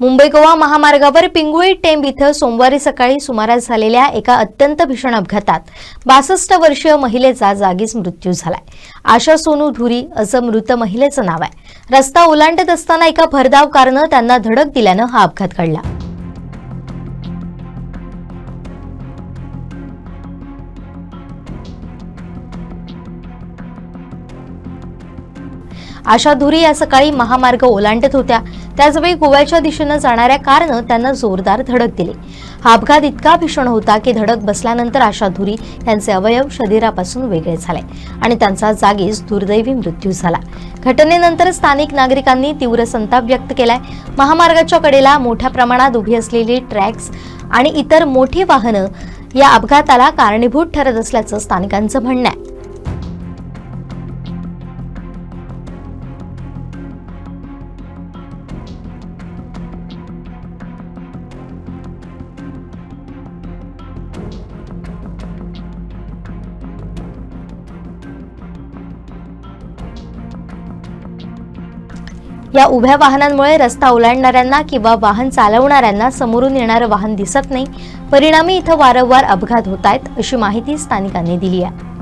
मुंबई गोवा महामार्गावर पिंगुळी टेंब इथं सोमवारी सकाळी सुमारास झालेल्या एका अत्यंत भीषण अपघातात बासष्ट वर्षीय महिलेचा जागीच मृत्यू झालाय. आशा सोनू धुरी असं मृत महिलेचं नाव आहे. रस्ता ओलांडत असताना एका भरधाव कारनं त्यांना धडक दिल्यानं हा अपघात घडला. आशा धुरी या सकाळी महामार्ग ओलांडत होत्या. त्याचवेळी गोव्याच्या दिशेनं जाणाऱ्या कारनं त्यांना जोरदार धडक दिली. हा अपघात इतका भीषण होता की धडक बसल्यानंतर आशा धुरी यांचे अवयव शरीरापासून वेगळे झाले आणि त्यांचा जागीच दुर्दैवी मृत्यू झाला. घटनेनंतर स्थानिक नागरिकांनी तीव्र संताप व्यक्त केलाय. महामार्गाच्या कडेला मोठ्या प्रमाणात उभी असलेली ट्रॅक्स आणि इतर मोठी वाहनं या अपघाताला कारणीभूत ठरत असल्याचं स्थानिकांचं म्हणणं आहे. या उभ्या वाहनांमुळे रस्ता ओलांडणाऱ्यांना किंवा वाहन चालवणाऱ्यांना समोरून येणारं वाहन दिसत नाही. परिणामी इथं वारंवार अपघात होत आहेत अशी माहिती स्थानिकांनी दिली आहे.